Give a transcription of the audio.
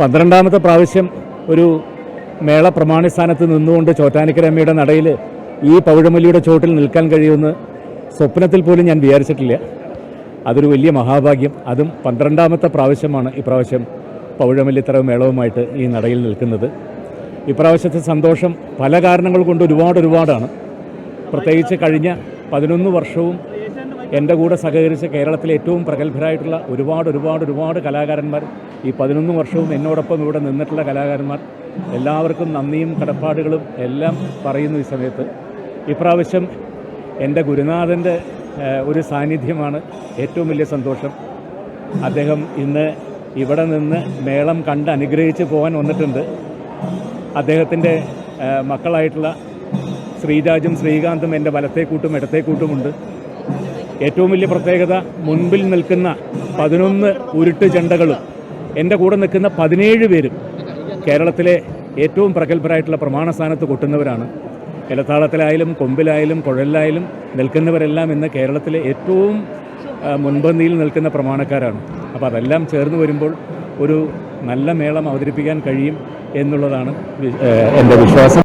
പന്ത്രണ്ടാമത്തെ പ്രാവശ്യം ഒരു മേള പ്രമാണിസ്ഥാനത്ത് നിന്നുകൊണ്ട് ചോറ്റാനിക്കരമ്മയുടെ നടയിൽ ഈ പൗഴമല്ലിയുടെ ചോട്ടിൽ നിൽക്കാൻ കഴിയുമെന്ന് സ്വപ്നത്തിൽ പോലും ഞാൻ വിചാരിച്ചിട്ടില്ല. അതൊരു വലിയ മഹാഭാഗ്യം. അതും പന്ത്രണ്ടാമത്തെ പ്രാവശ്യമാണ് ഇപ്രാവശ്യം പൗഴമല്ലിത്തറ മേളവുമായിട്ട് ഈ നടയിൽ നിൽക്കുന്നത്. ഇപ്രാവശ്യത്തെ സന്തോഷം പല കാരണങ്ങൾ കൊണ്ട് ഒരുപാട് ഒരുപാടാണ്. പ്രത്യേകിച്ച് കഴിഞ്ഞ പതിനൊന്ന് വർഷവും എന്റെ കൂടെ സഹകരിച്ച് കേരളത്തിലെ ഏറ്റവും പ്രഗത്ഭരായിട്ടുള്ള ഒരുപാട് ഒരുപാട് ഒരുപാട് കലാകാരന്മാർ ഈ പതിനൊന്ന് വർഷവും എന്നോടൊപ്പം ഇവിടെ നിന്നിട്ടുള്ള കലാകാരന്മാർ എല്ലാവർക്കും നന്ദിയും കടപ്പാടുകളും എല്ലാം പറയുന്നു ഈ സമയത്ത്. ഇപ്രാവശ്യം എന്റെ ഗുരുനാഥന്റെ ഒരു സാന്നിധ്യമാണ് ഏറ്റവും വലിയ സന്തോഷം. അദ്ദേഹം ഇന്ന് ഇവിടെ നിന്ന് മേളം കണ്ട് അനുഗ്രഹിച്ച് പോകാൻ വന്നിട്ടുണ്ട്. അദ്ദേഹത്തിന്റെ മക്കളായിട്ടുള്ള ശ്രീരാജും ശ്രീകാന്തും എന്റെ വലത്തേക്കൂട്ടും കൂട്ടും ഇടത്തേ ഏറ്റവും വലിയ പ്രത്യേകത മുൻപിൽ നിൽക്കുന്ന പതിനൊന്ന് ഉരുട്ട് ചെണ്ടകളും. എന്റെ കൂടെ നിൽക്കുന്ന പതിനേഴ് പേരും കേരളത്തിലെ ഏറ്റവും പ്രഗത്ഭരായിട്ടുള്ള പ്രമാണ സ്ഥാനത്ത് കൊട്ടുന്നവരാണ്. ഇലത്താളത്തിലായാലും കൊമ്പിലായാലും കുഴലിലായാലും നിൽക്കുന്നവരെല്ലാം ഇന്ന് കേരളത്തിലെ ഏറ്റവും മുൻപന്തിയിൽ നിൽക്കുന്ന പ്രമാണക്കാരാണ്. അപ്പോൾ അതെല്ലാം ചേർന്ന് വരുമ്പോൾ ഒരു നല്ല മേളം അവതരിപ്പിക്കാൻ കഴിയും എന്നുള്ളതാണ് എന്റെ വിശ്വാസം.